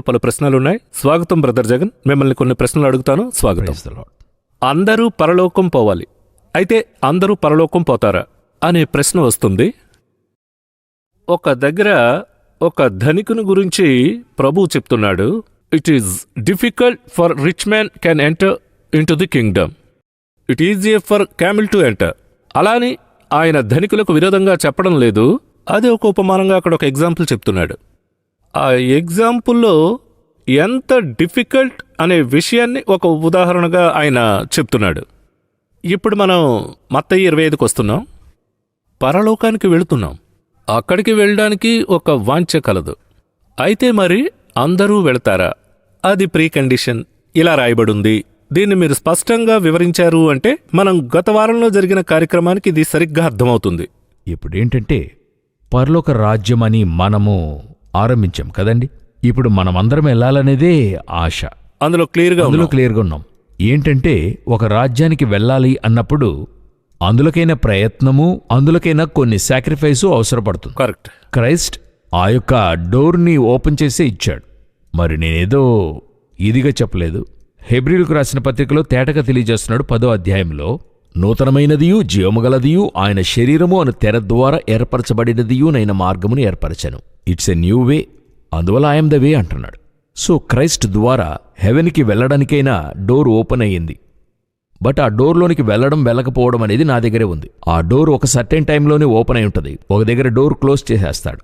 పలు ప్రశ్నలున్నాయి. స్వాగతం బ్రదర్ జగన్. మిమ్మల్ని కొన్ని ప్రశ్నలు అడుగుతాను. స్వాగతం. అందరూ పరలోకం పోవాలి. అయితే అందరూ పరలోకం పోతారా? అనే ప్రశ్న వస్తుంది. ఒక దగ్గర ఒక ధనికుని గురించి ప్రభు చెప్తున్నాడు. It is difficult for rich man can enter in the kingdom it easier for camel to enter అలాని ఆయన ధనికులకు విరోధంగా చెప్పడం లేదు. అదే ఒక ఉపమానంగా అక్కడ ఒక ఎగ్జాంపుల్ చెప్తున్నాడు. ఆ ఎగ్జాంపుల్లో ఎంత డిఫికల్ట్ అనే విషయాన్ని ఒక ఉదాహరణగా ఆయన చెప్తున్నాడు. ఇప్పుడు మనం మత్తయ్య ఇరవై ఐదుకి వస్తున్నాం. పరలోకానికి వెళుతున్నాం. అక్కడికి వెళ్ళడానికి ఒక వాంఛ కలదు. అయితే మరి అందరూ వెళతారా? అది ప్రీ కండిషన్ ఇలా రాయబడుంది. దీన్ని మీరు స్పష్టంగా వివరించారు అంటే మనం గత వారంలో జరిగిన కార్యక్రమానికి ఇది సరిగ్గా అర్థమవుతుంది. ఇప్పుడేంటంటే పరలోక రాజ్యమని మనము ఆరంభించాం కదండి? ఇప్పుడు మనమందరం వెళ్ళాలనేదే ఆశ. అందులో క్లియర్గా అందులో. క్లియర్గా ఉన్నాం. ఏంటంటే ఒక రాజ్యానికి వెళ్ళాలి అన్నప్పుడు అందులోకైనా ప్రయత్నము అందులోకైనా కొన్ని సాక్రిఫైసు అవసరపడుతుంది. కరెక్ట్. క్రైస్ట్ ఆ యొక్క డోర్ని ఓపెన్ చేసే ఇచ్చాడు. మరి నేనేదో ఇదిగా చెప్పలేదు. హెబ్రిల్కు రాసిన పత్రికలో తేటగా తెలియజేస్తున్నాడు పదో అధ్యాయంలో. నూతనమైనదియు జీవముగలదియు ఆయన శరీరము అను తెర ద్వారా ఏర్పరచబడినదియు నైన మార్గమును ఏర్పరచను. ఇట్స్ ఎ న్యూ వే అందువల్ల ఐఎమ్ ద వే అంటున్నాడు. సో క్రైస్ట్ ద్వారా హెవెన్కి వెళ్ళడానికైనా డోర్ ఓపెన్ అయ్యింది. బట్ ఆ డోర్లోనికి వెళ్ళడం వెళ్ళకపోవడం అనేది నా దగ్గరే ఉంది. ఆ డోర్ ఒక సర్టెన్ టైంలోనే ఓపెన్ అయి ఉంటుంది. ఒక దగ్గర డోర్ క్లోజ్ చేసేస్తాడు.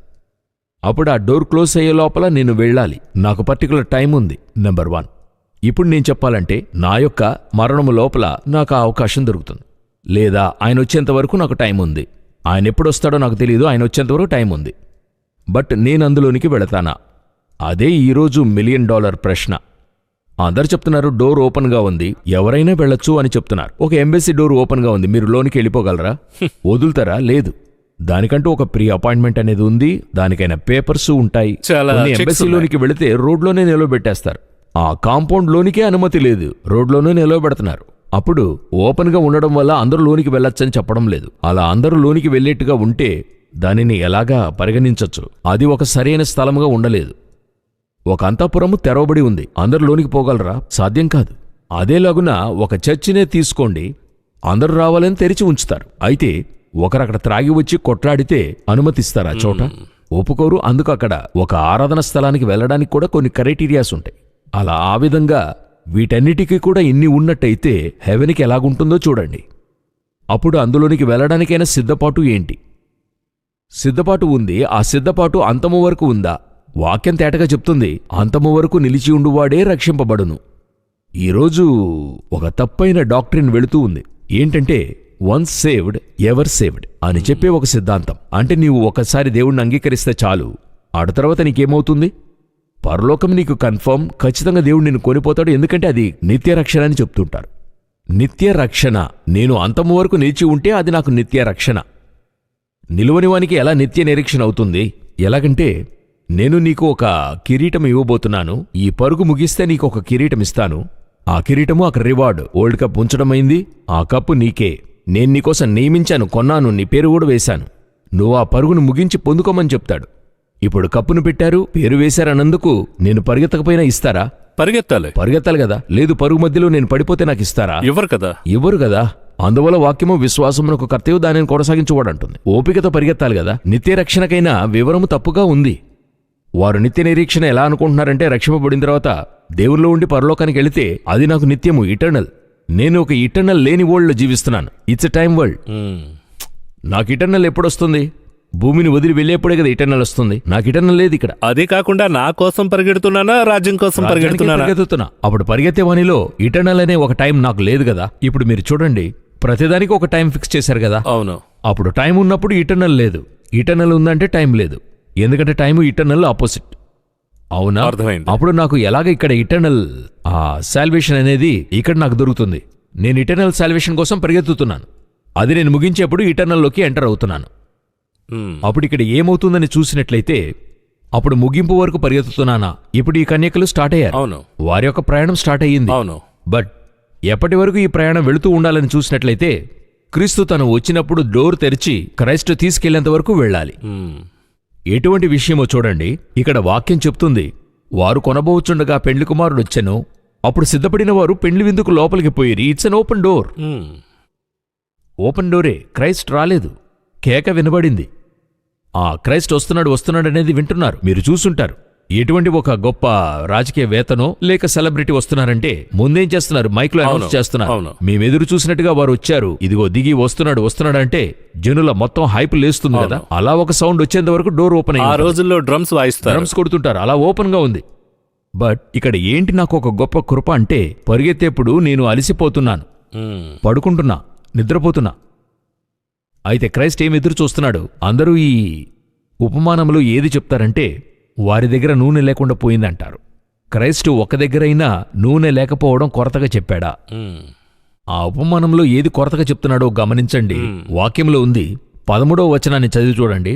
అప్పుడు ఆ డోర్ క్లోజ్ అయ్యే లోపల నేను వెళ్ళాలి. నాకు పర్టికులర్ టైం ఉంది నెంబర్ వన్ ఇప్పుడు నేను చెప్పాలంటే నా యొక్క మరణము లోపల నాకు ఆ అవకాశం దొరుకుతుంది. లేదా ఆయన వచ్చేంత వరకు నాకు టైం ఉంది. ఆయన ఎప్పుడు వస్తాడో నాకు తెలియదు ఆయన వచ్చేంత వరకు టైం ఉంది. బట్ నేను అందులోనికి వెళతానా? అదే ఈరోజు మిలియన్ డాలర్ ప్రశ్న. అందరు చెప్తున్నారు డోర్ ఓపెన్గా ఉంది. ఎవరైనా వెళ్ళొచ్చు అని చెప్తున్నారు. ఒక ఎంబెసీ డోర్ ఓపెన్గా ఉంది. మీరు లోనికి వెళ్ళిపోగలరా? వదులుతారా? లేదు. దానికంటూ ఒక ప్రీ అపాయింట్మెంట్ అనేది ఉంది. దానికైనా పేపర్స్ ఉంటాయి. ఎంబసీలోనికి వెళితే రోడ్లోనే నిలవబెట్టేస్తారు ఆ కాంపౌండ్ లోనికే అనుమతి లేదు. రోడ్లోనే నిలవబెడుతున్నారు అప్పుడు ఓపెన్గా ఉండడం వల్ల అందరూ లోనికి వెళ్ళొచ్చని చెప్పడం లేదు. అలా అందరూ లోనికి వెళ్ళేట్టుగా ఉంటే దానిని ఎలాగా పరిగణించొచ్చు? అది ఒక సరైన స్థలముగా ఉండలేదు. ఒక అంతఃపురము తెరవబడి ఉంది. అందరు లోనికి పోగలరా? సాధ్యం కాదు. అదేలాగున ఒక చర్చినే తీసుకోండి. అందరూ రావాలని తెరిచి ఉంచుతారు. అయితే ఒకరు అక్కడ త్రాగి వచ్చి కొట్లాడితే అనుమతిస్తారా చోట? ఒప్పుకోరు. అందుకు అక్కడ ఒక ఆరాధన స్థలానికి వెళ్ళడానికి కూడా కొన్ని క్రైటీరియాస్ ఉంటాయి. అలా ఆ విధంగా వీటన్నిటికీ కూడా ఇన్ని ఉన్నట్టయితే హెవెన్కి ఎలాగుంటుందో చూడండి. అప్పుడు అందులోనికి వెళ్ళడానికైనా సిద్ధపాటు ఏంటి? సిద్ధపాటు ఉంది ఆ సిద్ధపాటు అంతము వరకు ఉందా? వాక్యం తేటగా చెప్తుంది అంతము వరకు నిలిచి ఉండువాడే రక్షింపబడును. ఈరోజు ఒక తప్పైన డాక్టరీన్ వెళుతూ ఉంది. ఏంటంటే వన్స్ సేవ్డ్ ఎవర్ సేవ్డ్ అని చెప్పే ఒక సిద్ధాంతం. అంటే నీవు ఒకసారి దేవుణ్ణి అంగీకరిస్తే చాలు. ఆడ తర్వాత నీకేమవుతుంది? పరలోకం నీకు కన్ఫర్మ్ ఖచ్చితంగా దేవుడు నిన్ను కొనిపోతాడు ఎందుకంటే అది నిత్య రక్షణ అని చెప్తుంటారు. నిత్య రక్షణ నేను అంతము వరకు నిలిచి ఉంటే అది నాకు నిత్య రక్షణ నిలువనివానికి ఎలా నిత్య నిరీక్షణ అవుతుంది? ఎలాగంటే నేను నీకు ఒక కిరీటం ఇవ్వబోతున్నాను ఈ పరుగు ముగిస్తే నీకు ఒక కిరీటం ఇస్తాను. ఆ కిరీటము అక్కడ రివార్డ్ వరల్డ్ కప్ ఉంచడమైంది ఆ కప్పు నీకే. నేను నీకోసం నియమించాను కొన్నాను నీ పేరు కూడా వేశాను. నువ్వు ఆ పరుగును ముగించి పొందుకోమని చెప్తాడు. ఇప్పుడు కప్పును పెట్టారు పేరు వేశారన్నందుకు నేను పరిగెత్తకపోయినా ఇస్తారా? పరిగెత్తాలి. పరిగెత్తాలి కదా? లేదు పరుగు మధ్యలో నేను పడిపోతే నాకు ఇస్తారా? ఇవ్వరు కదా? ఇవ్వరు కదా? అందువల్ల వాక్యము విశ్వాసమునకు కర్తవ్యం దానిని కొనసాగించుకోడంటుంది ఓపికతో పరిగెత్తాలి కదా? నిత్య రక్షణకైనా వివరము తప్పుగా ఉంది. వారు నిత్య నిరీక్షణ ఎలా అనుకుంటున్నారంటే రక్షింపబడిన తర్వాత దేవుల్లో ఉండి పరలోకానికి వెళితే అది నాకు నిత్యము ఇటర్నల్ నేను ఒక ఇటర్నల్ లేని వరల్డ్లో జీవిస్తున్నాను. It's a time world. నాకు ఇటర్నల్ ఎప్పుడొస్తుంది? భూమిని వదిలి వెళ్ళేప్పుడే కదా ఇటర్నల్ వస్తుంది. నాకు ఇటర్నల్ లేదు ఇక్కడ. అది కాకుండా నా కోసం పరిగెడుతున్నానా రాజ్యం కోసం పరిగెడుతున్నానా? పరిగెత్తుతున్నా. అప్పుడు పరిగెత్తే వానిలో ఇటర్నల్ అనే ఒక టైం నాకు లేదు కదా. ఇప్పుడు మీరు చూడండి. ప్రతిదానికి ఒక టైం ఫిక్స్ చేశారు కదా. అవును. అప్పుడు టైం ఉన్నప్పుడు ఇటర్నల్ లేదు. ఇటర్నల్ ఉందంటే టైం లేదు. ఎందుకంటే టైం ఇటర్నల్ ఆపోజిట్. అవునా? అర్థమైంది. అప్పుడు నాకు ఎలాగ ఇక్కడ ఇటర్నల్ ఆ సాల్వేషన్ అనేది ఇక్కడ నాకు దొరుకుతుంది. నేను ఇటర్నల్ సాల్వేషన్ కోసం పరిగెత్తుతున్నాను. అది నేను ముగించేప్పుడు ఇటర్నల్లోకి ఎంటర్ అవుతున్నాను. అప్పుడు ఇక్కడ ఏమవుతుందని చూసినట్లయితే అప్పుడు ముగింపు వరకు పరిగెత్తుతున్నానా ఇప్పుడు ఈ కన్యకలు స్టార్ట్ అయ్యారు. అవును. వారి యొక్క ప్రయాణం స్టార్ట్ అయ్యింది. అవును. బట్ ఎప్పటి వరకు ఈ ప్రయాణం వెళుతూ ఉండాలని చూసినట్లయితే క్రీస్తు తను వచ్చినప్పుడు డోర్ తెరిచి క్రైస్ట్ తీసుకెళ్ళేంత వరకు వెళ్ళాలి. మ్మ్. ఎటువంటి విషయమో చూడండి. ఇక్కడ వాక్యం చెప్తుంది వారు కొనబోచుండగా పెండ్లి కుమారుడు వచ్చెను. అప్పుడు సిద్ధపడిన వారు పెండ్లి విందుకు లోపలికి పోయిరి. It's an open door. Hmm. Open డోరే Christ రాలేదు. కేక వినబడింది. ఆ క్రైస్ట్ వస్తున్నాడు వస్తున్నాడు అనేది వింటున్నారు. మీరు చూసుంటారు. ఎటువంటి ఒక గొప్ప రాజకీయ వేతనో లేక సెలబ్రిటీ వస్తున్నారంటే ముందేం చేస్తున్నారు? మైక్లో అనౌన్స్ చేస్తున్నారు. అవును. మేము ఎదురు చూసినట్టుగా వారు వచ్చారు. ఇదిగో దిగి వస్తున్నాడు వస్తున్నాడు అంటే జనుల మొత్తం హైప్ లేస్తుంది కదా. అలా ఒక సౌండ్ వచ్చేంత వరకు డోర్ ఓపెన్ ఆ రోజుల్లో డ్రమ్స్ వాయిస్తారు. డ్రమ్స్ కొడుతుంటారు. అలా ఓపెన్గా ఉంది. బట్ ఇక్కడ ఏంటి నాకు ఒక గొప్ప కృప అంటే పరిగెత్తేప్పుడు నేను అలసిపోతున్నాను. పడుకుంటున్నా నిద్రపోతున్నా. అయితే క్రైస్ట్ ఏం ఎదురు చూస్తున్నాడు? అందరూ ఈ ఉపమానంలో ఏది చెప్తారంటే వారి దగ్గర నూనె లేకుండా పోయిందంటారు. క్రైస్ట్ ఒక దగ్గరైనా నూనె లేకపోవడం కొరతగా చెప్పాడా. ఆ ఉపమానంలో ఏది కొరతగా చెప్తున్నాడో గమనించండి. వాక్యంలో ఉంది పదమూడో వచనాన్ని చదివి చూడండి.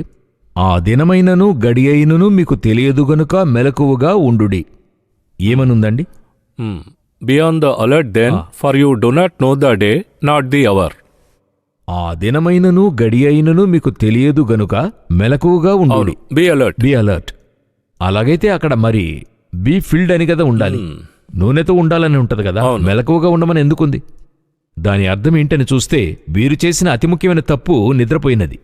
ఆ దినమైనను గడి అయినను మీకు తెలియదు గనుక మెలకువగా ఉండుడి. ఏమనుందండి. Beyond the alert then for you do not know the day not the hour ఆ దినమైనను గడి అయినను మీకు తెలియదు గనుక మెలకువగా ఉండుడి. బి అలర్ట్ బి అలర్ట్ అలాగైతే అక్కడ మరి బీ ఫిల్డ్ అని కదా ఉండాలి. నూనెతో ఉండాలని ఉంటది కదా. మెలకువగా ఉండమని ఎందుకుంది? దాని అర్థం ఏంటని చూస్తే వీరు చేసిన అతి ముఖ్యమైన తప్పు నిద్రపోయినది.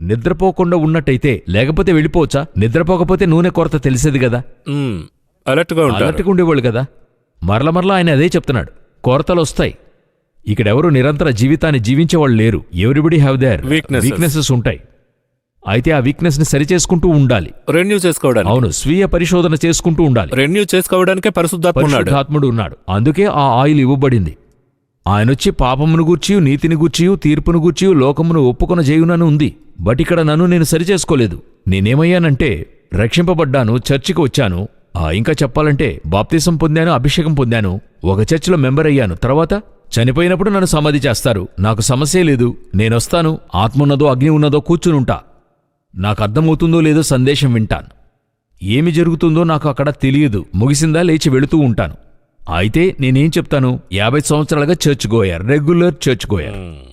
నిద్రపోకుండా ఉన్నట్టయితే లేకపోతే వెళ్ళిపోవచ్చా? నిద్రపోకపోతే నూనె కొరత తెలిసేది కదా. అలర్ట్గా ఉంటారు. అలర్ట్గా ఉండేవాళ్ళు కదా. మరల మరలా ఆయన అదే చెప్తున్నాడు. కొరతలు వస్తాయి ఇక్కడెవరు నిరంతర జీవితాన్ని జీవించేవాళ్ళు లేరు. Everybody have their. వీక్నెసెస్ ఉంటాయి. అయితే ఆ వీక్నెస్ని సరిచేసుకుంటూ ఉండాలి. రెన్యూ చేసుకోవడానికి. అవును స్వీయ పరిశోధన చేసుకుంటూ ఉండాలి. రెన్యూ చేసుకోవడానికే పరిశుద్ధాత్ముడు ఉన్నాడు. అందుకే ఆ ఆయిల్ ఇవ్వబడింది. ఆయనొచ్చి పాపమును గూర్చియు నీతిని గూర్చియు తీర్పును గూర్చియు లోకమును ఒప్పుకొన చేయునని ఉంది. బట్ ఇక్కడ నన్ను నేను సరిచేసుకోలేదు నేనేమయ్యానంటే రక్షింపబడ్డాను చర్చికి వచ్చాను. ఇంకా చెప్పాలంటే బాప్తిసం పొందాను అభిషేకం పొందాను. ఒక చర్చిలో మెంబర్ అయ్యాను. తర్వాత? చనిపోయినప్పుడు నన్ను సమాధి చేస్తారు. నాకు సమస్యే లేదు. నేనొస్తాను. ఆత్మ ఉన్నదో అగ్ని ఉన్నదో కూర్చునుంటా. నాకు అర్థమవుతుందో లేదో సందేశం వింటాను. ఏమి జరుగుతుందో నాకు అక్కడ తెలియదు. ముగిసిందా లేచి వెళుతూ ఉంటాను. అయితే నేనేం చెప్తాను? యాభై సంవత్సరాలుగా church goer regular church goer.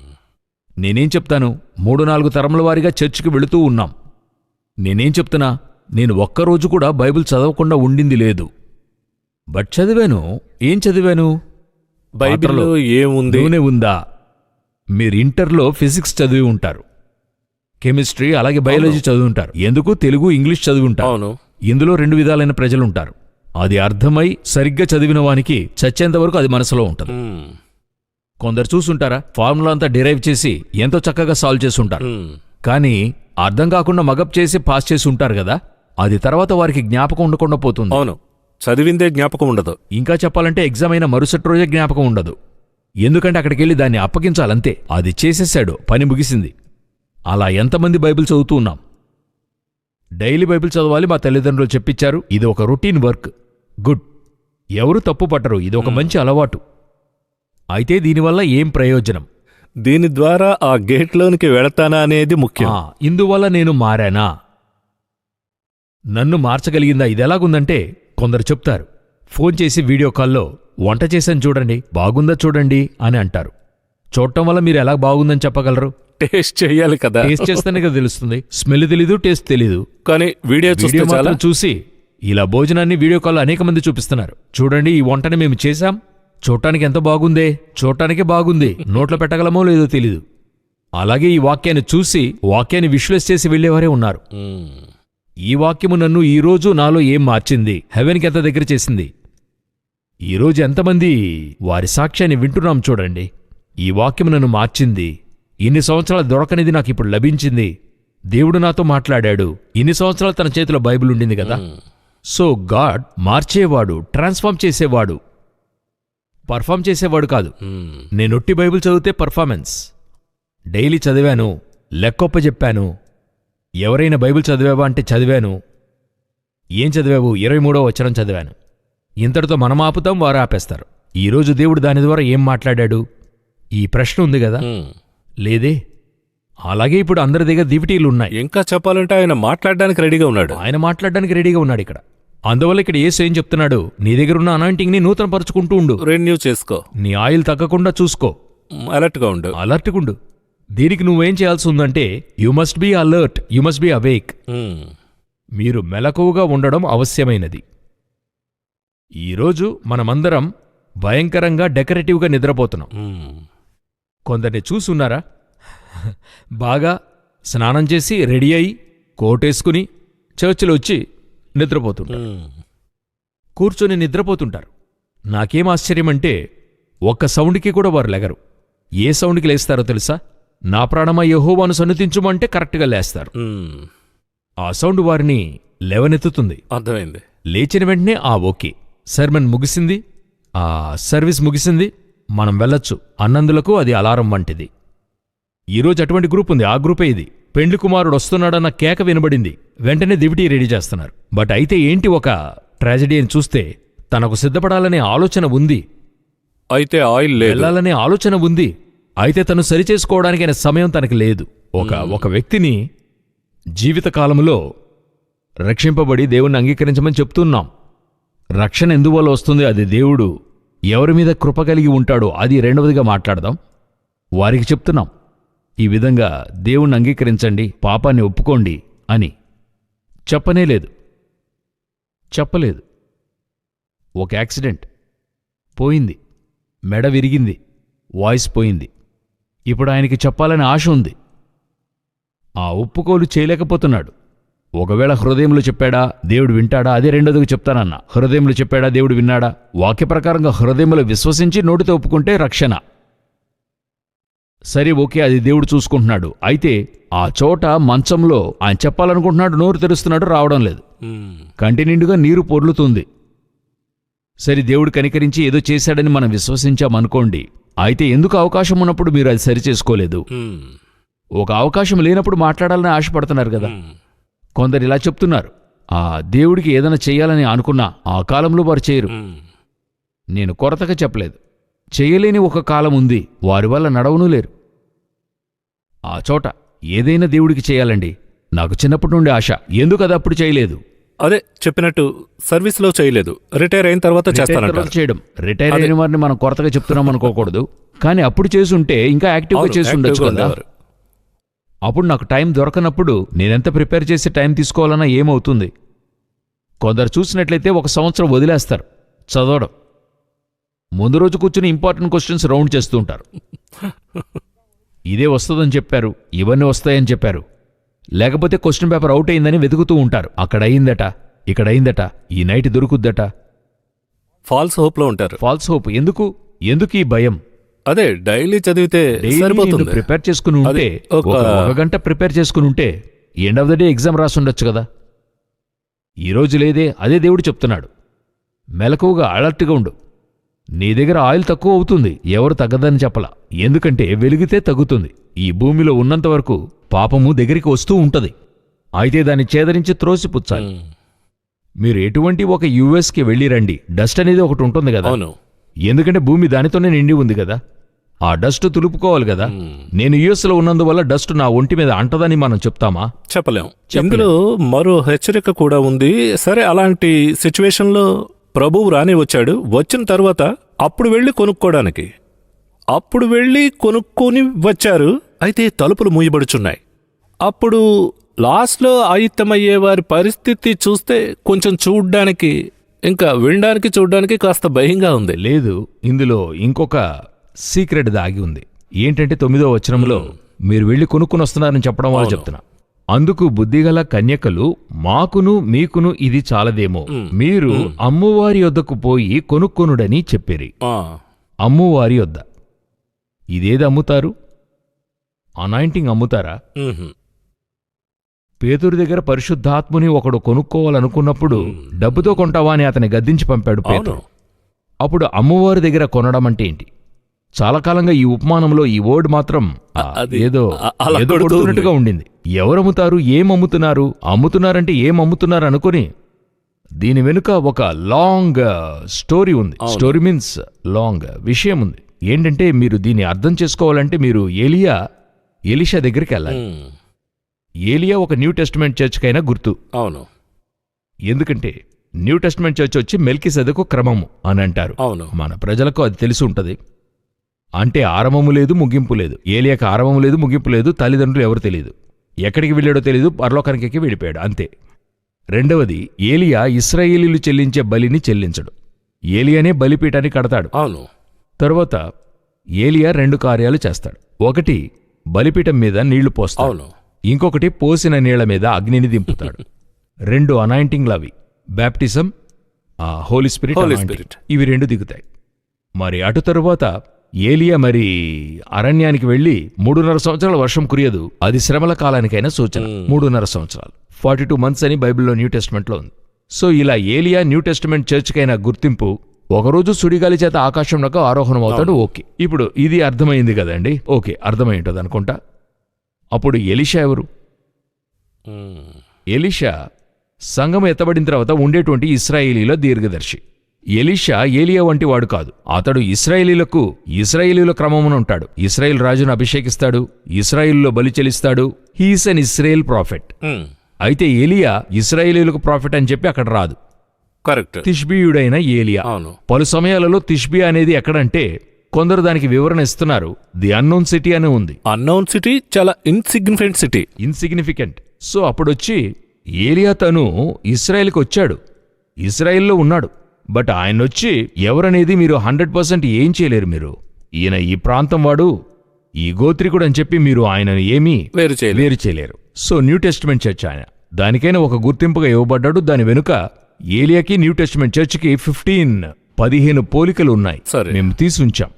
నేనేం చెప్తాను? మూడు నాలుగు తరముల వారిగా చర్చికి వెళుతూ ఉన్నాం. నేనేం చెప్తున్నా? నేను ఒక్కరోజు కూడా బైబిల్ చదవకుండా ఉండింది లేదు. బట్ చదివాను. ఏం చదివాను? బైబిల్లో ఏముంది? నూనె ఉందా? మీరు ఇంటర్లో ఫిజిక్స్ చదివి ఉంటారు. కెమిస్ట్రీ అలాగే బయాలజీ చదివి ఉంటారు ఎందుకు? తెలుగు ఇంగ్లీష్ చదివి ఉంటారు అవును. ఇందులో రెండు విధాలైన ప్రజలుంటారు. అది అర్థమై సరిగ్గా చదివిన వానికి చచ్చేంత వరకు అది మనసులో ఉంటుంది. కొందరు చూసుంటారా? ఫార్ములా అంతా డిరైవ్ చేసి ఎంతో చక్కగా సాల్వ్ చేసి ఉంటారు మ్మ్. కానీ అర్థం కాకుండా మగప్ చేసి పాస్ చేసి ఉంటారు కదా? అది తర్వాత వారికి జ్ఞాపకం ఉండకుండా పోతుంది. అవును. చదివిందే జ్ఞాపకం ఉండదు. ఇంకా చెప్పాలంటే ఎగ్జామ్ అయిన మరుసటి రోజే జ్ఞాపకం ఉండదు. ఎందుకంటే అక్కడికి వెళ్ళి దాన్ని అప్పగించాలంతే. అది చేసేశాడు పని ముగిసింది. అలా ఎంతమంది బైబిల్ చదువుతూ ఉన్నాం? డైలీ బైబిల్ చదవాలి మా తల్లిదండ్రులు చెప్పించారు. ఇది ఒక రొటీన్ వర్క్. గుడ్. ఎవరు తప్పు పట్టరు. ఇది ఒక మంచి అలవాటు. అయితే దీనివల్ల ఏం ప్రయోజనం? దీని ద్వారా ఆ గేట్లోనికి వెళతానా అనేది ముఖ్యం. ఇందువల్ల నేను మారానా? నన్ను మార్చగలిగిందా? ఇది ఎలాగుందంటే కొందరు చెప్తారు ఫోన్ చేసి వీడియో కాల్లో వంట చేశాను చూడండి బాగుందా చూడండి అని అంటారు. చూడటం వల్ల మీరు ఎలా బాగుందని చెప్పగలరు? టేస్ట్ చెయ్యాలి కదా. టేస్ట్ చేస్తేనే కదా తెలుస్తుంది. స్మెల్ తెలీదు టేస్ట్ తెలీదు. కానీ వీడియో వీడియో మాత్రం చూసి ఇలా భోజనాన్ని వీడియో కాల్లో అనేక మంది చూపిస్తున్నారు. చూడండి ఈ వంటని మేము చేశాం. చూడటానికి ఎంత బాగుందే? చూడటానికి బాగుంది. నోట్లో పెట్టగలమో లేదో తెలీదు. అలాగే ఈ వాక్యాన్ని చూసి వాక్యాన్ని విశ్లేష చేసి వెళ్ళేవారే ఉన్నారు. ఈ వాక్యము నన్ను ఈ రోజు నాలో ఏం మార్చింది? హెవెన్కి ఎంత దగ్గర చేసింది? ఈరోజు ఎంతమంది వారి సాక్ష్యాన్ని వింటున్నాం చూడండి. ఈ వాక్యము నన్ను మార్చింది. ఇన్ని సంవత్సరాలు దొరకనిది నాకు ఇప్పుడు లభించింది. దేవుడు నాతో మాట్లాడాడు. ఇన్ని సంవత్సరాలు తన చేతిలో బైబిల్ ఉండింది కదా. సో గాడ్ మార్చేవాడు ట్రాన్స్ఫార్మ్ చేసేవాడు. పర్ఫామ్ చేసేవాడు కాదు. నేనొట్టి బైబిల్ చదివితే పర్ఫార్మెన్స్. డైలీ చదివాను లెక్కొప్ప చెప్పాను ఎవరైనా బైబిల్ చదివావా అంటే చదివాను. ఏం చదివావు? ఇరవై మూడో వచనం చదివాను. ఇంతటితో మనం ఆపుతాం వారు ఆపేస్తారు. ఈరోజు దేవుడు దాని ద్వారా ఏం మాట్లాడాడు? ఈ ప్రశ్న ఉంది కదా. లేదే? అలాగే ఇప్పుడు అందరి దగ్గర దివిటీలు ఉన్నాయి. ఇంకా చెప్పాలంటే ఆయన మాట్లాడడానికి రెడీగా ఉన్నాడు. ఆయన మాట్లాడడానికి రెడీగా ఉన్నాడు ఇక్కడ. అందువల్ల ఇక్కడ ఏం చెప్తున్నాడు? నీ దగ్గర ఉన్న అనాయింటింగ్ని నూతన పరుచుకుంటూ ఉండు. రెన్యూ చేసుకో. నీ ఆయిల్ తగ్గకుండా చూసుకో. అలర్ట్గా ఉండు. అలర్ట్గుండు దీనికి నువ్వేం చేయాల్సి ఉందంటే you must be alert you must be awake. మీరు మెలకువగా ఉండడం అవశ్యమైనది. ఈరోజు మనమందరం భయంకరంగా డెకరేటివ్గా నిద్రపోతున్నాం. మ్మ్. కొందరిని చూసున్నారా? బాగా స్నానం చేసి రెడీ అయి కోటేసుకుని చర్చిలో వచ్చి నిద్రపోతుంటారు. మ్మ్. కూర్చొని నిద్రపోతుంటారు. నాకేం ఆశ్చర్యమంటే ఒక్క సౌండ్కి కూడా వారు లెగరు. ఏ సౌండ్కి లేస్తారో తెలుసా? నా ప్రాణమా యహోవాను సన్నిధించుమంటే కరెక్ట్గా లేస్తారు. ఆ సౌండ్ వారిని లేవనెత్తుతుంది. అర్థమైంది. లేచిన వెంటనే ఆ ఓకే. సర్మన్ ముగిసింది. ఆ సర్వీస్ ముగిసింది. మనం వెళ్ళొచ్చు. అన్నందులకు అది అలారం వంటిది. ఈరోజు అటువంటి గ్రూప్ ఉంది. ఆ గ్రూపే ఇది. పెండ్లి కుమారుడు వస్తున్నాడన్న కేక వినబడింది. వెంటనే దివిటీ రెడీ చేస్తున్నారు. బట్ అయితే ఏంటి ఒక ట్రాజడీ అని చూస్తే తనకు సిద్ధపడాలనే ఆలోచన ఉంది. అయితే ఆయిల్ వెళ్ళాలనే ఆలోచన ఉంది. అయితే తను సరిచేసుకోవడానికైన సమయం తనకి లేదు. ఒక ఒక వ్యక్తిని జీవితకాలంలో రక్షింపబడి దేవుణ్ణి అంగీకరించమని చెప్తున్నాం. రక్షణ ఎందువల్ల వస్తుంది? అది దేవుడు ఎవరి మీద కృప కలిగి ఉంటాడో అది రెండవదిగా మాట్లాడదాం. వారికి చెప్తున్నాం ఈ విధంగా దేవుణ్ణి అంగీకరించండి పాపాన్ని ఒప్పుకోండి అని. చెప్పనే లేదు. చెప్పలేదు. ఒక యాక్సిడెంట్ పోయింది. మెడ విరిగింది. వాయిస్ పోయింది. ఇప్పుడు ఆయనకి చెప్పాలని ఆశ ఉంది. ఆ ఒప్పుకోలు చేయలేకపోతున్నాడు. ఒకవేళ హృదయంలో చెప్పాడా దేవుడు వింటాడా అదే రెండోదిగా చెప్తానన్నా. హృదయంలో చెప్పాడా దేవుడు విన్నాడా? వాక్య ప్రకారంగా హృదయంలో విశ్వసించి నోటితో ఒప్పుకుంటే రక్షణ. సరే ఓకే అది దేవుడు చూసుకుంటున్నాడు. అయితే ఆ చోట మంచంలో ఆయన చెప్పాలనుకుంటున్నాడు నోరు తెరుస్తున్నాడు రావడం లేదు. కంటి నిండుగా నీరు పొర్లుతుంది. సరే దేవుడు కనికరించి ఏదో చేశాడని మనం విశ్వసించామనుకోండి అయితే ఎందుకు అవకాశం ఉన్నప్పుడు మీరు అది సరిచేసుకోలేదు మ్మ్. ఒక అవకాశం లేనప్పుడు మాట్లాడాలని ఆశపడుతున్నారు కదా. మ్మ్. కొందరు ఇలా చెప్తున్నారు. ఆ దేవుడికి ఏదైనా చేయాలని అనుకున్నా ఆ కాలంలో వారు చేయరు. మ్మ్. నేను కొరతగా చెప్పలేదు. చేయలేని ఒక కాలం ఉంది. వారి వల్ల నడవనూ లేరు. ఆ చోట ఏదైనా దేవుడికి చేయాలండి. నాకు చిన్నప్పటి నుండి ఆశ. ఎందుకు అది అప్పుడు చేయలేదు? అదే చెప్పినట్టు సర్వీస్లో చేయలేదు. రిటైర్ అయిన తర్వాత తర్వాత చేయడం. రిటైర్ అయిన వారిని మనం కొరతగా చెప్తున్నాం అనుకోకూడదు. కానీ అప్పుడు చేసుంటే ఇంకా యాక్టివ్గా చేసి ఉండొచ్చు కదా. అప్పుడు నాకు టైం దొరకనప్పుడు నేనెంత ప్రిపేర్ చేసి టైం తీసుకోవాలన్నా ఏమవుతుంది? కొందరు చూసినట్లయితే ఒక సంవత్సరం వదిలేస్తారు. చదవడం. ముందు రోజు కూర్చుని ఇంపార్టెంట్ క్వశ్చన్స్ రౌండ్ చేస్తూ ఉంటారు. ఇదే వస్తుందని చెప్పారు. ఇవన్నీ వస్తాయని చెప్పారు. లేకపోతే క్వశ్చన్ పేపర్ అవుట్ అయిందని వెతుకుతూ ఉంటారు. అక్కడ అయిందట ఇక్కడ అయిందట ఈ నైట్ దొరుకుద్దట. ఫాల్స్ హోప్లో ఉంటారు. ఫాల్స్ హోప్ ఎందుకు? ఎందుకు ఈ భయం? అదే డైలీ చదివితే సరిపోతుంది. ప్రిపేర్ చేసుకుని ఉంటే ఒక గంట ప్రిపేర్ చేసుకుని ఉంటే end of the day exam రాసి ఉండొచ్చు కదా? ఈ రోజు లేదే అదే దేవుడు చెప్తున్నాడు. మెలకువగా అలర్ట్గా ఉండు. నీ దగ్గర ఆయిల్ తక్కువ అవుతుంది. ఎవరు తగ్గదని చెప్పలా. ఎందుకంటే వెలిగితే తగ్గుతుంది. ఈ భూమిలో ఉన్నంత వరకు పాపము దగ్గరికి వస్తూ ఉంటది. అయితే దాన్ని చేదరించి త్రోసిపుచ్చాలి. మీరు ఎటువంటి ఒక యుఎస్కి వెళ్ళి రండి. డస్ట్ అనేది ఒకటి ఉంటుంది కదా. అవును. ఎందుకంటే భూమి దానితోనే నిండి ఉంది కదా. ఆ డస్ట్ తులుపుకోవాలి కదా. నేను యుఎస్లో ఉన్నందువల్ల డస్ట్ నా ఒంటి మీద అంటదని మనం చెప్తామా? చెప్పలేం. ఇందులో మరో హెచ్చరిక కూడా ఉంది. సరే అలాంటి సిచ్యువేషన్లో ప్రభువు రాని వచ్చాడు వచ్చిన తర్వాత అప్పుడు వెళ్ళి కొనుక్కోవడానికి అప్పుడు వెళ్ళి కొనుక్కొని వచ్చారు అయితే తలుపులు మూయబడుచున్నాయి. అప్పుడు లాస్ట్లో ఆయుత్తమయ్యే వారి పరిస్థితి చూస్తే కొంచెం చూడ్డానికి ఇంకా వినడానికి చూడ్డానికి కాస్త భయంగా ఉంది. లేదు ఇందులో ఇంకొక సీక్రెట్ దాగి ఉంది. ఏంటంటే తొమ్మిదో వచనంలో మీరు వెళ్ళి కొనుక్కుని వస్తున్నారని చెప్పడం వల్ల అవును. చెప్తున్నా. అందుకు బుద్ధిగల కన్యకలు మాకును మీకును ఇది చాలదేమో. మీరు అమ్మువారి వద్దకు పోయి కొనుక్కొనుడని చెప్పిరి. అమ్మువారి వద్ద ఇదేది అమ్ముతారు? అనాయింటింగ్ అమ్ముతారా. పేతురు దగ్గర పరిశుద్ధాత్ముని ఒకడు కొనుక్కోవాలనుకున్నప్పుడు డబ్బుతో కొంటావా అని అతని గద్దించి పంపాడు పేతురు. అప్పుడు అమ్మవారి దగ్గర కొనడం అంటే ఏంటి? చాలా కాలంగా ఈ ఉపమానంలో ఈ వర్డ్ మాత్రం ఏదో ఏదో కొడుతూ కొడుతున్నట్టుగా ఉండింది. ఎవరు అమ్ముతారు ఏం అమ్ముతున్నారు అమ్ముతున్నారంటే ఏం అమ్ముతున్నారు అనుకుని దీని వెనుక ఒక లాంగ్ స్టోరీ ఉంది. స్టోరీ మీన్స్ లాంగ్ విషయం ఉంది. ఏంటంటే మీరు దీన్ని అర్థం చేసుకోవాలంటే మీరు ఏలియా ఎలిషా దగ్గరికి వెళ్ళాలి. ఏలియా ఒక న్యూ టెస్టిమెంట్ చర్చ్కైనా గుర్తు. అవును. ఎందుకంటే న్యూ టెస్టిమెంట్ చర్చ్ వచ్చి మెల్కి సదకు క్రమము అని అంటారు. అవును. మన ప్రజలకు అది తెలిసి ఉంటది. అంటే ఆరంభము లేదు ముగింపు లేదు. ఏలియాకి ఆరంభము లేదు ముగింపు లేదు తల్లిదండ్రులు ఎవరు తెలియదు ఎక్కడికి వెళ్ళాడో తెలియదు పరలోకానికి వెళ్ళిపోయాడు అంతే. రెండవది ఏలియా ఇస్రాయేలీలు చెల్లించే బలిని చెల్లించడు. ఏలియానే బలిపీఠాన్ని కడతాడు. అవును. తరువాత ఏలియా రెండు కార్యాలు చేస్తాడు. ఒకటి బలిపీఠం మీద నీళ్ళు పోస్తాడు. ఇంకొకటి పోసిన నీళ్ళ మీద అగ్నిని దింపుతాడు. రెండు అనాయింటింగ్లు అవి బ్యాప్టిజం ఆ holy spirit Holy anointing. Spirit. ఇవి రెండు దిగుతాయి. మరి అటు తరువాత ఏలియా మరి అరణ్యానికి వెళ్ళి మూడున్నర సంవత్సరాల వర్షం కురియదు. అది శ్రమల కాలానికైనా సూచన. మూడున్నర సంవత్సరాలు. ఫార్టీ టూ మంత్స్ అని బైబిల్లో న్యూ టెస్ట్మెంట్లో ఉంది. సో ఇలా ఏలియా న్యూ టెస్ట్మెంట్ చర్చ్కైన గుర్తింపు ఒకరోజు సుడిగాలి చేత ఆకాశంలోకి ఆరోహణం అవుతాడు ఓకే. ఇప్పుడు ఇది అర్థమైంది కదండి? ఓకే అర్థమై ఉంటుంది అనుకుంటా. అప్పుడు ఎలిషా ఎవరు. ఎలిషా సంఘం ఎత్తబడిన తర్వాత ఉండేటువంటి ఇస్రాయేలీల దీర్ఘదర్శి. ఎలిషా ఏలియా వంటి వాడు కాదు. అతడు ఇస్రాయేలీలకు ఇస్రాయేలీల క్రమమున ఉంటాడు. ఇస్రాయేల్ రాజును అభిషేకిస్తాడు ఇస్రాయేల్లో బలి చెల్లిస్తాడు. He's an Israel prophet. అయితే ఏలియా ఇస్రాయేలీలకు ప్రాఫిట్ అని చెప్పి అక్కడ రాదు. కరెక్ట్. తిష్బీయుడైన ఏలియా. అవును. పలు సమయాలలో తిష్బీ అనేది ఎక్కడంటే కొందరు దానికి వివరణ ఇస్తున్నారు. ది అన్నోన్ సిటీ అని ఉంది. అన్నౌన్ సిటీ చాలా ఇన్సిగ్నిఫికెంట్ సిటీ. ఇన్సిగ్నిఫికెంట్. సో అప్పుడొచ్చి ఏలియా తను ఇస్రాయేల్కి వచ్చాడు. ఇస్రాయేల్లో ఉన్నాడు. బట్ ఆయన వచ్చి ఎవరనేది మీరు హండ్రెడ్ పర్సెంట్ ఏం చేయలేరు మీరు. ఈయన ఈ ప్రాంతం వాడు ఈ గోత్రికుడు అని చెప్పి మీరు ఆయనను ఏమీ వేరు చేయలేదు వేరు చేయలేరు. సో న్యూ టెస్ట్మెంట్ చర్చ్ ఆయన. దానికైనా ఒక గుర్తింపుగా ఇవ్వబడ్డాడు. దాని వెనుక ఏలియాకి న్యూ టెస్ట్మెంట్ చర్చ్కి ఫిఫ్టీన్ పదిహేను పోలికలు ఉన్నాయి. మేము తీసి ఉంచాం.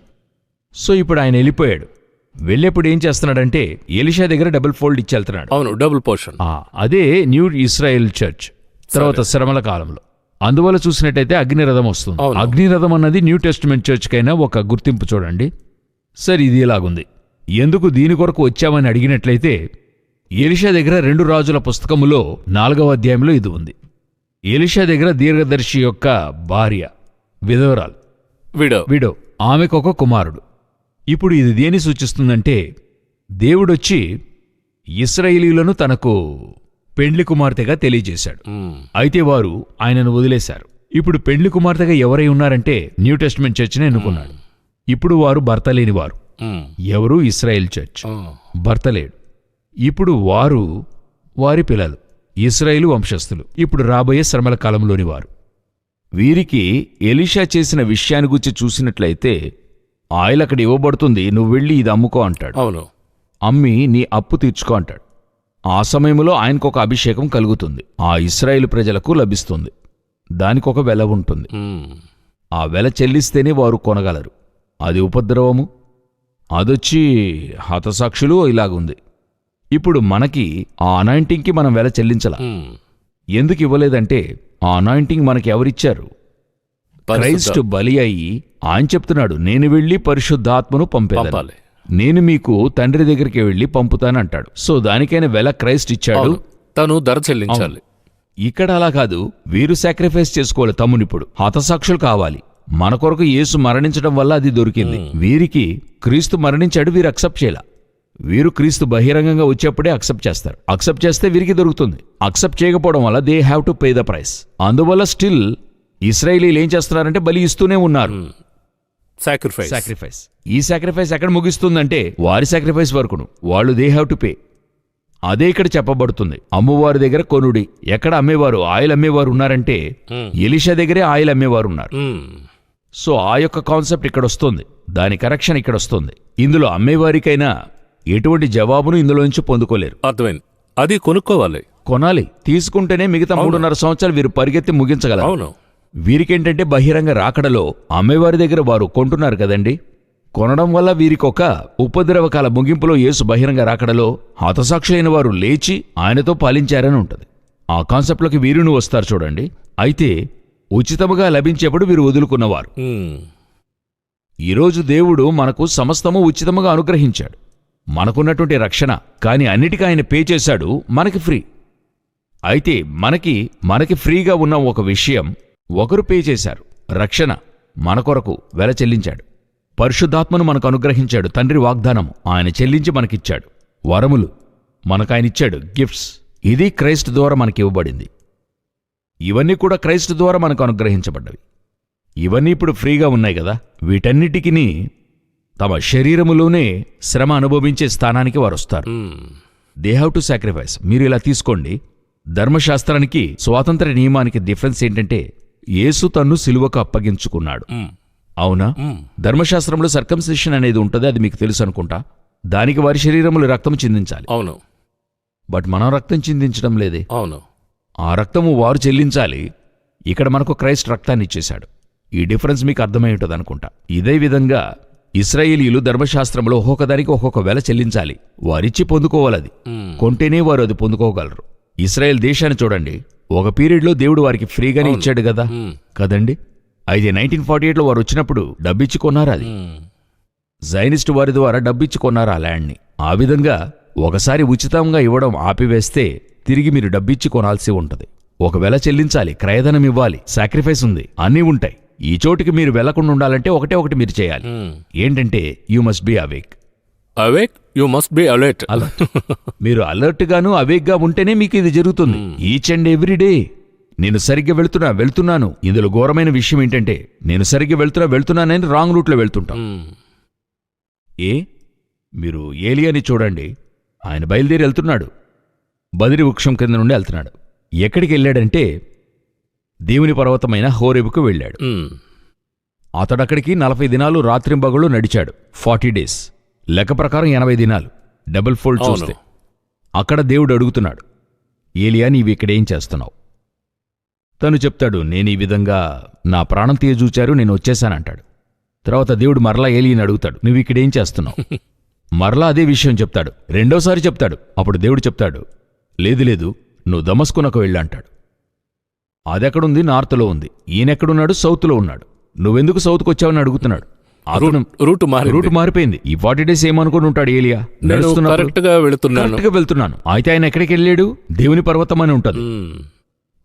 సో ఇప్పుడు ఆయన వెళ్ళిపోయాడు. వెళ్ళేప్పుడు ఏం చేస్తున్నాడంటే ఎలిషా దగ్గర డబుల్ ఫోల్డ్ ఇచ్చి వెళ్తున్నాడు అవును డబుల్ పోర్షన్. అదే న్యూ ఇస్రాయేల్ చర్చ్. తర్వాత శ్రమల కాలంలో. అందువల్ల చూసినట్టయితే అగ్నిరథం వస్తుంది. అగ్నిరథం అన్నది న్యూ టెస్ట్మెంట్ చర్చ్ కైనా ఒక గుర్తింపు చూడండి. సరే ఇది ఇలాగుంది. ఎందుకు దీని కొరకు వచ్చామని అడిగినట్లయితే ఎలిషా దగ్గర రెండు రాజుల పుస్తకములో నాలుగవ అధ్యాయంలో ఇది ఉంది. ఎలిషా దగ్గర దీర్ఘదర్శి యొక్క భార్య విధవరాలు. విడో. విడో. ఆమెకు ఒక కుమారుడు. ఇప్పుడు ఇది దేని సూచిస్తుందంటే దేవుడొచ్చి ఇస్రాయేలీలను తనకు పెండ్లి కుమార్తెగా తెలియజేశాడు. అయితే వారు ఆయనను వదిలేశారు. ఇప్పుడు పెండ్లి కుమార్తెగా ఎవరై ఉన్నారంటే న్యూ టెస్ట్మెంట్ చర్చ్ని ఎన్నుకున్నాడు. ఇప్పుడు వారు భర్త లేనివారు. ఎవరు? Israel church. భర్త లేడు ఇప్పుడు వారు వారి పిల్లలు ఇస్రాయేలు వంశస్థులు. ఇప్పుడు రాబోయే శ్రమల కాలంలోని వారు. వీరికి ఎలిషా చేసిన విషయాన్ని గురించి చూసినట్లయితే ఆయిల్ అక్కడ ఇవ్వబడుతుంది నువ్వు వెళ్ళి ఇది అమ్ముకో అంటాడు. అవును. అమ్మి నీ అప్పు తీర్చుకో అంటాడు. ఆ సమయంలో ఆయనకు ఒక అభిషేకం కలుగుతుంది. ఆ ఇస్రాయేలు ప్రజలకు లభిస్తుంది. దానికొక వెల ఉంటుంది. ఆ వెల చెల్లిస్తేనే వారు కొనగలరు. అది ఉపద్రవము అదొచ్చి హతసాక్షులు ఇలాగుంది. ఇప్పుడు మనకి ఆ అనాయింటింగ్కి మనం వెల చెల్లించలా. ఎందుకు ఇవ్వలేదంటే ఆ అనాయింటింగ్ మనకి ఎవరిచ్చారు క్రైస్ట్ బలి అయి ఆయన చెప్తున్నాడు నేను వెళ్ళి పరిశుద్ధాత్మను పంపాలి. నేను మీకు తండ్రి దగ్గరికి వెళ్ళి పంపుతానంటాడు. సో దానికైనా వెల క్రైస్ట్ ఇచ్చాడు. తను ధర చెల్లించాలి. ఇక్కడ అలా కాదు. వీరు సాక్రిఫైస్ చేసుకోవాలి తమ్మునిప్పుడు. హతసాక్షులు కావాలి. మన కొరకు యేసు మరణించడం వల్ల అది దొరికింది. వీరికి క్రీస్తు మరణించాడు. వీరు అక్సెప్ట్ చేయాల. వీరు క్రీస్తు బహిరంగంగా వచ్చేప్పుడే అక్సెప్ట్ చేస్తారు. అక్సెప్ట్ చేస్తే వీరికి దొరుకుతుంది. అక్సెప్ట్ చేయకపోవడం వల్ల they have to pay the price అందువల్ల స్టిల్ ఇస్రాయేలీలు ఏం చేస్తున్నారంటే బలి ఇస్తూనే ఉన్నారు. సాక్రిఫైస్ సాక్రిఫైస్ ఈ సాక్రిఫైస్ ఎక్కడ ముగిస్తుందంటే వారి సాక్రిఫైస్ వరకును. వాళ్ళు దే హ్యావ్ టు పే అదే ఇక్కడ చెప్పబడుతుంది. అమ్మవారి దగ్గర కొనుడి. ఎక్కడ అమ్మేవారు? ఆయిల్ అమ్మేవారు ఉన్నారంటే ఎలిషా దగ్గరే ఆయిల్ అమ్మేవారు ఉన్నారు. మ్మ్. సో ఆ యొక్క కాన్సెప్ట్ ఇక్కడ వస్తుంది. దాని కరెక్షన్ ఇక్కడ వస్తుంది. ఇందులో అమ్మేవారికైనా ఎటువంటి జవాబును ఇందులో నుంచి పొందుకోలేరు. అర్థమైంది. అది కొనుక్కోవాలి. కొనాలి. తీసుకుంటేనే మిగతా మూడున్నర సంవత్సరాలు వీరు పరిగెత్తి ముగించగలరు. అవును. వీరికేంటంటే బహిరంగ రాకడలో అమ్మేవారి దగ్గర వారు కొంటున్నారు కదండి. కొనడం వల్ల వీరికొక ఉపద్రవకాల ముగింపులో యేసు బహిరంగ రాకడలో హతసాక్షులైన వారు లేచి ఆయనతో పాలించారని ఉంటుంది. ఆ కాన్సెప్ట్లోకి వీరును వస్తారు చూడండి. అయితే ఉచితముగా లభించేప్పుడు వీరు వదులుకున్నవారు. మ్మ్. ఈరోజు దేవుడు మనకు సమస్తము ఉచితముగా అనుగ్రహించాడు. మనకున్నటువంటి రక్షణ కాని అన్నిటికీ ఆయన పే చేశాడు మనకి ఫ్రీ. అయితే మనకి మనకి ఫ్రీగా ఉన్న ఒక విషయం ఒకరు పే చేశారు. రక్షణ మన కొరకు వెల చెల్లించాడు. పరిశుద్ధాత్మను మనకు అనుగ్రహించాడు. తండ్రి వాగ్దానము ఆయన చెల్లించి మనకిచ్చాడు. వరములు మనకు ఆయన ఇచ్చాడు గిఫ్ట్స్. ఇది క్రైస్ట్ ద్వారా మనకి ఇవ్వబడింది ఇవన్నీ కూడా క్రైస్ట్ ద్వారా మనకు అనుగ్రహించబడ్డవి. ఇవన్నీ ఇప్పుడు ఫ్రీగా ఉన్నాయి కదా? వీటన్నిటికిని తమ శరీరములోనే శ్రమ అనుభవించే స్థానానికి వారు వస్తారు. దే హ్యావ్ టు సాక్రిఫైస్ మీరు ఇలా తీసుకోండి. ధర్మశాస్త్రానికి స్వాతంత్ర నియమానికి డిఫరెన్స్ ఏంటంటే యేసు తన్ను సిలువకు అప్పగించుకున్నాడు. అవునా. ధర్మశాస్త్రంలో సర్కంసెషన్ అనేది ఉంటుంది అది మీకు తెలుసు అనుకుంటా? దానికి వారి శరీరములు రక్తం చిందించాలి. అవును. బట్ మనం రక్తం చిందించడం లేదే? అవును. ఆ రక్తము వారు చెల్లించాలి ఇక్కడ మనకు క్రైస్ట్ రక్తాన్ని ఇచ్చేశాడు. ఈ డిఫరెన్స్ మీకు అర్థమై ఉంటుంది అనుకుంటా. ఇదే విధంగా ఇస్రాయేలీలు ధర్మశాస్త్రంలో ఒక్కొక్కదానికి ఒక్కొక్క వెల చెల్లించాలి. వారిచ్చి పొందుకోవాలది. కొంటేనే వారు అది పొందుకోగలరు. ఇస్రాయేల్ దేశాన్ని చూడండి. ఒక పీరియడ్లో దేవుడు వారికి ఫ్రీగానే ఇచ్చాడు కదా. కదండి? అయితే నైన్టీన్ ఫార్టీ ఎయిట్లో వారు వచ్చినప్పుడు డబ్బిచ్చి కొన్నారు అది. జైనిస్ట్ వారి ద్వారా డబ్బిచ్చి కొన్నారు ఆ ల్యాండ్ని? ఆ విధంగా ఒకసారి ఉచితంగా ఇవ్వడం ఆపివేస్తే తిరిగి మీరు డబ్బిచ్చి కొనాల్సి ఉంటది. ఒక వెల చెల్లించాలి క్రయధనం ఇవ్వాలి సాక్రిఫైస్ ఉంది అన్నీ ఉంటాయి. ఈ చోటికి మీరు వెళ్ళకుండా ఉండాలంటే ఒకటే ఒకటి మీరు చేయాలి. ఏంటంటే you must be awake. Awake you must be alert మీరు అలర్ట్ గాను అవేక్గా ఉంటేనే మీకు ఇది జరుగుతుంది. ఈచ్ అండ్ ఎవ్రీ డే నేను సరిగ్గా వెళ్తున్నా వెళ్తున్నాను. ఇందులో ఘోరమైన విషయం ఏంటంటే నేను సరిగ్గా వెళ్తున్నా వెళ్తున్నానని రాంగ్ రూట్లో వెళ్తుంటాం. ఏ? మీరు ఏలియాని చూడండి. ఆయన బయలుదేరి వెళ్తున్నాడు. బదిరి వృక్షం కింద నుండి వెళ్తున్నాడు. ఎక్కడికి వెళ్ళాడంటే దేవుని పర్వతమైన హోరేబుకు వెళ్ళాడు. అతడక్కడికి నలభై దినాలు రాత్రింబగళ్ళు నడిచాడు. Forty days. లెక్క ప్రకారం ఎనభై దినాలు. Double fold. చూస్తే. అక్కడ దేవుడు అడుగుతున్నాడు ఏలియా నీవు ఇక్కడేం చేస్తున్నావు? తను చెప్తాడు నేను ఈ విధంగా నా ప్రాణం తీయజూచారు నేను వచ్చేశానంటాడు తర్వాత దేవుడు మరలా ఏలియని అడుగుతాడు నువ్వు ఇక్కడేం చేస్తున్నావు? మరలా అదే విషయం చెప్తాడు. రెండోసారి చెప్తాడు. అప్పుడు దేవుడు చెప్తాడు లేదు లేదు నువ్వు దమస్కునకు వెళ్ళి అంటాడు. అదెక్కడుంది? నార్త్లో ఉంది. ఈయనెక్కడున్నాడు? సౌత్లో ఉన్నాడు. నువ్వెందుకు సౌత్కి వచ్చావని అడుగుతున్నాడు? రూట్ మారి రూట్ మారిపోయింది. ఈ ఫార్టీ డేస్ ఏమనుకుని ఉంటాడు ఏలియా? కరెక్ట్గా వెళుతున్నాను. అయితే ఆయన ఎక్కడికి వెళ్ళాడు? దేవుని పర్వతం అని ఉంటుంది.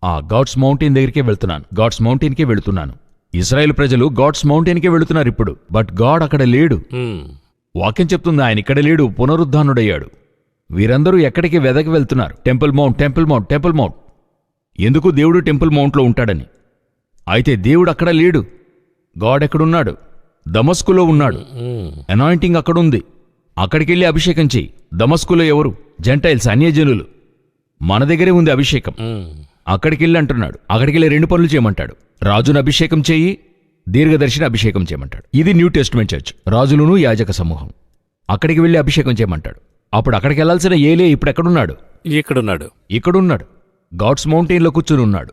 ఆ గాడ్స్ మౌంటైన్ దగ్గరికే వెళ్తున్నాను. గాడ్స్ మౌంటైన్కే వెళ్తున్నాను. ఇస్రాయేల్ ప్రజలు గాడ్స్ మౌంటైన్కే వెళుతున్నారు ఇప్పుడు. బట్ గాడ్ అక్కడ లేడు. వాక్యం చెప్తుంది ఆయన ఇక్కడ లేడు పునరుద్ధానుడయ్యాడు. వీరందరూ ఎక్కడికి వెదకి వెళ్తున్నారు? Temple mount temple mount temple mount. ఎందుకు దేవుడు టెంపుల్ మౌంట్లో ఉంటాడని? అయితే దేవుడు అక్కడ లేడు. గాడ్ ఎక్కడున్నాడు? దమస్కులో ఉన్నాడు. అనాయింటింగ్ అక్కడుంది. అక్కడికెళ్ళి అభిషేకం చెయ్యి. దమస్కులో ఎవరు? జెంటైల్స్ అన్యజనులు. మన దగ్గరే ఉంది అభిషేకం. అక్కడికెళ్ళి అంటున్నాడు. అక్కడికెళ్ళి రెండు పనులు చేయమంటాడు. రాజును అభిషేకం చెయ్యి దీర్ఘదర్శిని అభిషేకం చేయమంటాడు. ఇది న్యూ టెస్ట్మెంట్ చర్చ్. రాజులును యాజక సమూహం. అక్కడికి వెళ్ళి అభిషేకం చేయమంటాడు. అప్పుడు అక్కడికి వెళ్ళాల్సిన ఏలే ఇప్పుడు ఎక్కడున్నాడు ఇక్కడున్నాడు. ఇక్కడున్నాడు. గాడ్స్ మౌంటైన్లో కూర్చుని ఉన్నాడు.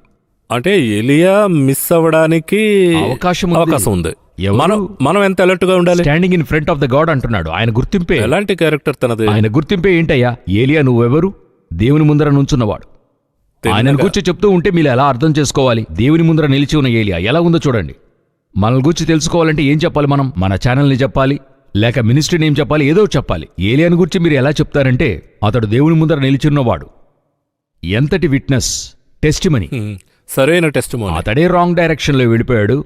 అంటే ఎలియా మిస్ అవ్వడానికి అవకాశం ఉంది. అవకాశం ఉంది? మనం మనం ఎంత అలర్ట్గా ఉండాలి? Standing in front of the God అంటున్నాడు. ఆయన గుర్తింపే. ఎలాంటి క్యారెక్టర్ తనది? ఆయన గుర్తింపే ఏంటయ్యా? ఏలియా నువ్వెవరు? దేవుని ముందర నుంచున్నవాడు. ఆయనను గురించి చెప్తూ ఉంటే మీరు ఎలా అర్థం చేసుకోవాలి? దేవుని ముందర నిలిచి ఉన్న ఏలియా ఎలా ఉందో చూడండి. మనల్ని గురించి తెలుసుకోవాలంటే ఏం చెప్పాలి మనం? మన ఛానల్ని చెప్పాలి లేక మినిస్ట్రీని ఏం చెప్పాలి ఏదో చెప్పాలి. ఏలియాని గురించి మీరు ఎలా చెప్తారంటే అతడు దేవుని ముందర నిలిచి ఉన్నవాడు ఎంతటి విట్నెస్ టెస్టిమనీ సరైన టెస్ట్ అతడే రాంగ్ డైరెక్షన్లో వెళ్ళిపోయాడు.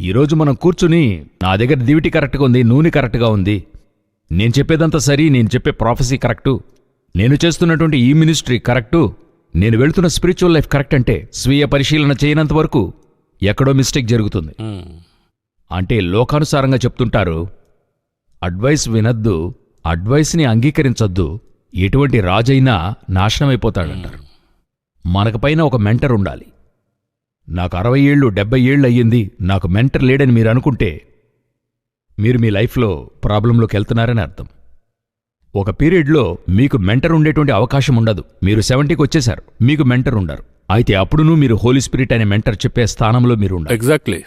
ఈరోజు మనం కూర్చుని నా దగ్గర దివిటి కరెక్ట్గా ఉంది నూనె కరెక్ట్గా ఉంది. నేను చెప్పేదంతా సరి నేను చెప్పే ప్రాఫెసీ కరెక్టు. నేను చేస్తున్నటువంటి ఈ మినిస్ట్రీ కరెక్టు. నేను వెళ్తున్న స్పిరిచువల్ లైఫ్ కరెక్ట్ అంటే స్వీయ పరిశీలన చేయనంత వరకు ఎక్కడో మిస్టేక్ జరుగుతుంది. అంటే లోకానుసారంగా చెప్తుంటారు అడ్వైస్ వినద్దు అడ్వైస్ని అంగీకరించొద్దు ఎటువంటి రాజైనా నాశనమైపోతాడంటారు. మనకు పైన ఒక మెంటర్ ఉండాలి. నాకు అరవై ఏళ్ళు డెబ్బై ఏళ్ళు అయ్యింది. నాకు మెంటర్ లేడని మీరు అనుకుంటే మీరు మీ లైఫ్లో ప్రాబ్లంలోకి వెళ్తున్నారని అర్థం. ఒక పీరియడ్లో మీకు మెంటర్ ఉండేటువంటి అవకాశం ఉండదు. మీరు సెవెంటీకి వచ్చేశారు. మీకు మెంటర్ ఉండరు. అయితే అప్పుడును మీరు హోలీ స్పిరిట్ అనే మెంటర్ చెప్పే స్థానంలో మీరు ఎగ్జాక్ట్లీ.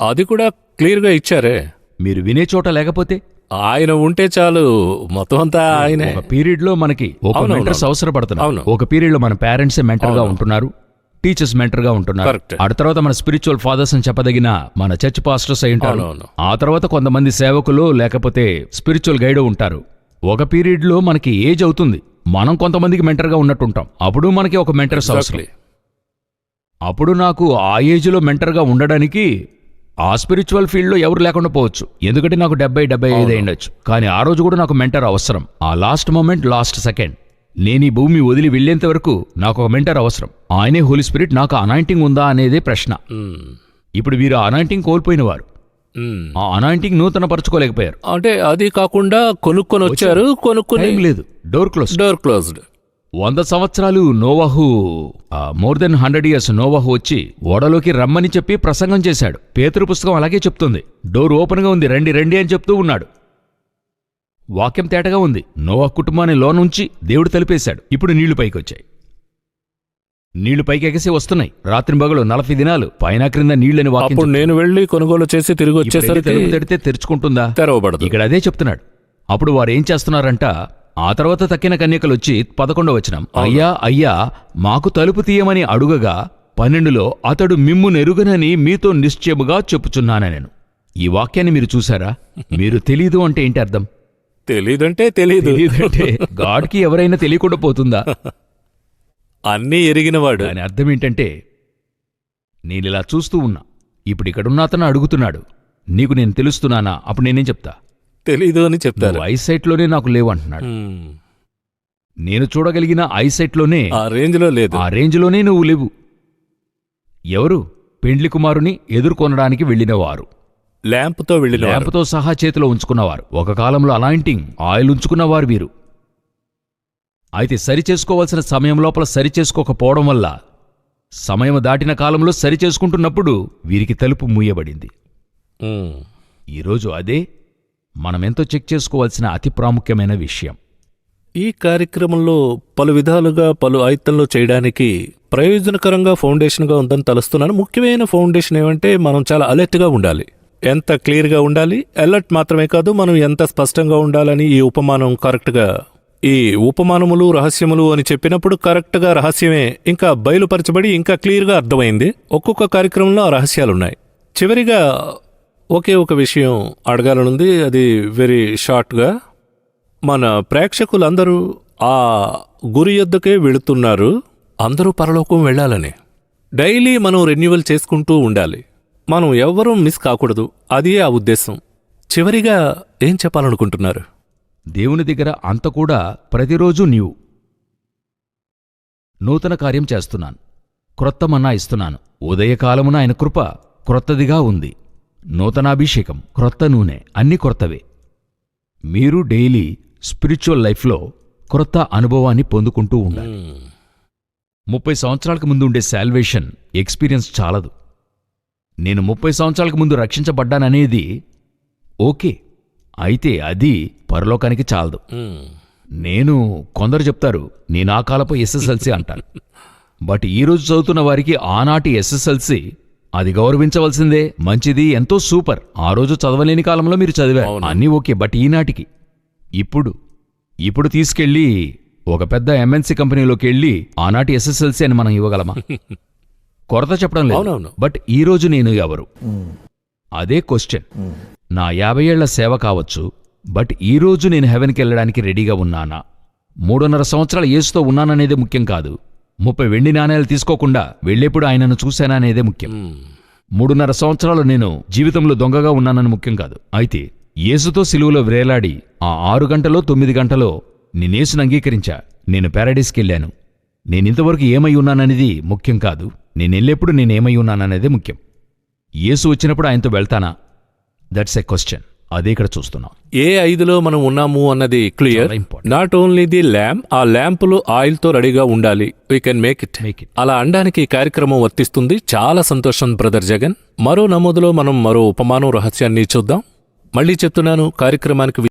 అది కూడా క్లియర్గా ఇచ్చారే. మీరు వినే చోట లేకపోతే? ఆయన ఉంటే చాలు. మొత్తం అంతా ఆయనే. ఒక పీరియడ్లో మనకి ఒక మెంటర్స్. అవసరపడుతున్నారు. అవును. ఒక పీరియడ్లో మన పేరెంట్స్ మెంటర్గా అవును. ఉంటున్నారు. టీచర్స్ మెంటర్గా ఉంటున్నారు. ఆ తర్వాత మన స్పిరిచువల్ ఫాదర్స్ అని చెప్పదగిన మన చర్చ్ పాస్టర్స్ అయి ఉంటారు. ఆ తర్వాత కొంతమంది సేవకులు లేకపోతే స్పిరిచువల్ గైడ్ ఉంటారు. ఒక పీరియడ్లో మనకి ఏజ్ అవుతుంది. మనం కొంతమందికి మెంటర్గా ఉన్నట్టుంటాం. అప్పుడు మనకి ఒక మెంటర్స్ అవసరం. అప్పుడు నాకు ఆ ఏజ్లో మెంటర్గా ఉండడానికి ఆ స్పిరిచువల్ ఫీల్డ్లో ఎవరు లేకుండా పోవచ్చు. ఎందుకంటే నాకు డెబ్బై డెబ్బై ఐదు. అయ్యుండొచ్చు. కానీ ఆ రోజు కూడా నాకు మెంటర్ అవసరం. ఆ లాస్ట్ మూమెంట్ లాస్ట్ సెకండ్. నేను ఈ భూమి వదిలి వెళ్ళేంత వరకు నాకు ఒక మెంటర్ అవసరం. ఆయనే హోలీ స్పిరిట్ నాకు అనాయింటింగ్ ఉందా అనేదే ప్రశ్న. ఇప్పుడు వీరు అనాయింటింగ్ కోల్పోయిన వారు. ఆ అనాయింటింగ్ నూతన పరచుకోలేకపోయారు అంటే అది కాకుండా కొనుక్కొని వచ్చారు. కొనుక్కొని లేదు. డోర్ క్లోజ్ డోర్ క్లోజ్డ్ వంద సంవత్సరాలు నోవాహు మోర్ దెన్ హండ్రెడ్ ఇయర్స్ నోవాహు వచ్చి ఓడలోకి రమ్మని చెప్పి ప్రసంగం చేశాడు. పేతురు పుస్తకం అలాగే చెప్తుంది. డోర్ ఓపెన్గా ఉంది. రండి రండి అని చెప్తూ ఉన్నాడు. వాక్యం తేటగా ఉంది. నోవా కుటుంబాన్ని లోనుంచి దేవుడు తలిపేశాడు. ఇప్పుడు నీళ్ళు పైకి వచ్చాయి నీళ్ళు పైకి ఎగసి వస్తున్నాయి. రాత్రి బగలు నలభై దినాలు పైన క్రింద నీళ్ళని వాక్యం అప్పుడు నేను వెళ్ళి కొనుగోలు చేసి తిరిగి వచ్చేసరికి తలుపు తడితే తెరుచుకుంటుందా? తెరవబడదు. ఇక్కడ అదే చెప్తున్నాడు. అప్పుడు వారు ఏం చేస్తున్నారంట? ఆ తర్వాత తక్కిన కన్యకలు వచ్చి పదకొండవ వచనం. అయ్యా అయ్యా మాకు తలుపు తీయమని అడుగగా పన్నెండులో అతడు మిమ్ము నెరుగనని మీతో నిశ్చయముగా చెప్పుచున్నాన నేను ఈ వాక్యాన్ని మీరు చూసారా మీరు తెలీదు అంటే ఏంటి అర్థం? తెలీదంటే తెలీదు. గాడ్కి ఎవరైనా తెలియకుండా పోతుందా? అన్నీ ఎరిగినవాడు. దాని అర్థం ఏంటంటే నేనిలా చూస్తూ ఉన్నా. ఇప్పుడు ఇక్కడున్న అతను అడుగుతున్నాడు. నీకు నేను తెలుస్తున్నానా? అప్పుడు నేనేం చెప్తా? తెలీదు అని చెప్తారు. నువ్వు ఐసైట్లోనే నాకు లేవు అంటున్నాడు. నేను చూడగలిగిన ఐసైట్లోనే ఆ రేంజ్లో లేదు. ఆ రేంజ్లోనే నువ్వు లేవు. ఎవరు? పెండ్లి కుమారుని ఎదుర్కొనడానికి వెళ్ళినవారు ల్యాంప్తో వెళ్ళిన. ల్యాంపుతో సహా చేతిలో ఉంచుకున్నవారు. ఒక కాలంలో అలాంటింగ్ ఆయిల్ ఉంచుకున్నవారు వీరు. అయితే సరి చేసుకోవాల్సిన సమయం లోపల సరి చేసుకోకపోవడం వల్ల సమయం దాటిన కాలంలో సరి చేసుకుంటున్నప్పుడు వీరికి తలుపు మూయబడింది. ఈరోజు అదే మనమెంతో చెక్ చేసుకోవాల్సిన అతి ప్రాముఖ్యమైన విషయం. ఈ కార్యక్రమంలో పలు విధాలుగా పలు ఆయుత్తంలో చేయడానికి ప్రయోజనకరంగా ఫౌండేషన్గా ఉందని తలుస్తున్నాను. ముఖ్యమైన ఫౌండేషన్ ఏమంటే మనం చాలా అలర్ట్గా ఉండాలి. ఎంత క్లియర్గా ఉండాలి? అలర్ట్ మాత్రమే కాదు మనం ఎంత స్పష్టంగా ఉండాలని ఈ ఉపమానం కరెక్ట్గా? ఈ ఉపమానములు రహస్యములు అని చెప్పినప్పుడు కరెక్ట్గా రహస్యమే ఇంకా బయలుపరచబడి ఇంకా క్లియర్గా అర్థమైంది. ఒక్కొక్క కార్యక్రమంలో ఆ రహస్యాలున్నాయి. చివరిగా ఒకే ఒక విషయం అడగాలనుంది అది వెరీ షార్ట్గా మన ప్రేక్షకులందరూ ఆ గురి యొద్దకే వెళుతున్నారు. అందరూ పరలోకం వెళ్ళాలని. డైలీ మనం రెన్యువల్ చేసుకుంటూ ఉండాలి. మనం ఎవ్వరూ మిస్ కాకూడదు. అదే ఆ ఉద్దేశం. చివరిగా ఏం చెప్పాలనుకుంటున్నారు? దేవుని దగ్గర అంత కూడా ప్రతిరోజు నీవు. నూతన కార్యం చేస్తున్నాను. క్రొత్త మన్నా ఇస్తున్నాను. ఉదయకాలమున ఆయన కృప క్రొత్తదిగా ఉంది. నూతనాభిషేకం క్రొత్త నూనె అన్ని క్రొత్తవే. మీరు డైలీ స్పిరిచువల్ లైఫ్లో క్రొత్త అనుభవాన్ని పొందుకుంటూ ఉండాలి. ముప్పై సంవత్సరాలకు ముందు ఉండే శాల్వేషన్ ఎక్స్పీరియన్స్ చాలదు. నేను ముప్పై సంవత్సరాలకు ముందు రక్షించబడ్డాననేది ఓకే. అయితే అది పరలోకానికి చాలదు. నేను కొందరు చెప్తారు నేను ఆ కాలపు ఎస్ఎస్ఎల్సి అంటాను బట్ ఈ రోజు చదువుతున్న వారికి ఆనాటి ఎస్ఎస్ఎల్సి అది గౌరవించవలసిందే మంచిది ఎంతో సూపర్. ఆ రోజు చదవలేని కాలంలో మీరు చదివారు. అన్నీ ఓకే బట్ ఈనాటికి ఇప్పుడు ఇప్పుడు తీసుకెళ్ళి ఒక పెద్ద ఎంఎన్సీ కంపెనీలోకి వెళ్ళి ఆనాటి ఎస్ఎస్ఎల్సి అని మనం ఇవ్వగలమా? కొరత చెప్పడం లేదు. అవునవును. బట్ ఈ రోజు నేను ఎవరు? అదే క్వశ్చన్. నా యాభై ఏళ్ళ సేవ కావచ్చు బట్ ఈ రోజు నేను హెవెన్కి వెళ్ళడానికి రెడీగా ఉన్నానా? మూడున్నర సంవత్సరాల యేసుతో ఉన్నాననేదే ముఖ్యం కాదు. ముప్పై వెండి నాణేలు తీసుకోకుండా వెళ్ళేప్పుడు ఆయనను చూశానా అనేదే ముఖ్యం. మూడున్నర సంవత్సరాలు నేను జీవితంలో దొంగగా ఉన్నానని ముఖ్యం కాదు. అయితే యేసుతో సిలువలో వ్రేలాడి ఆ ఆరు గంటలో తొమ్మిది గంటలో నేనేసును అంగీకరించా. నేను ప్యారడైస్కి వెళ్ళాను. నేనింతవరకు ఏమై ఉన్నాననేది ముఖ్యం కాదు. నేనెళ్ళేప్పుడు నేనేమై ఉన్నాననేదే ముఖ్యం. యేసు వచ్చినప్పుడు ఆయనతో వెళ్తానా? దట్స్ ఎ క్వశ్చన్ అదే ఇక్కడ చూస్తున్నాం. ఏ ఐదులో మనం ఉన్నాము అన్నది clear. Not only the lamp ఆ ల్యాంపులు ఆయిల్తో రెడీగా ఉండాలి. We can make it Make it. అలా అనడానికి ఈ కార్యక్రమం వర్తిస్తుంది. చాలా సంతోషం బ్రదర్ జగన్. మరో నమోదులో మనం మరో ఉపమానం రహస్యాన్ని చూద్దాం. మళ్ళీ చెప్తున్నాను కార్యక్రమానికి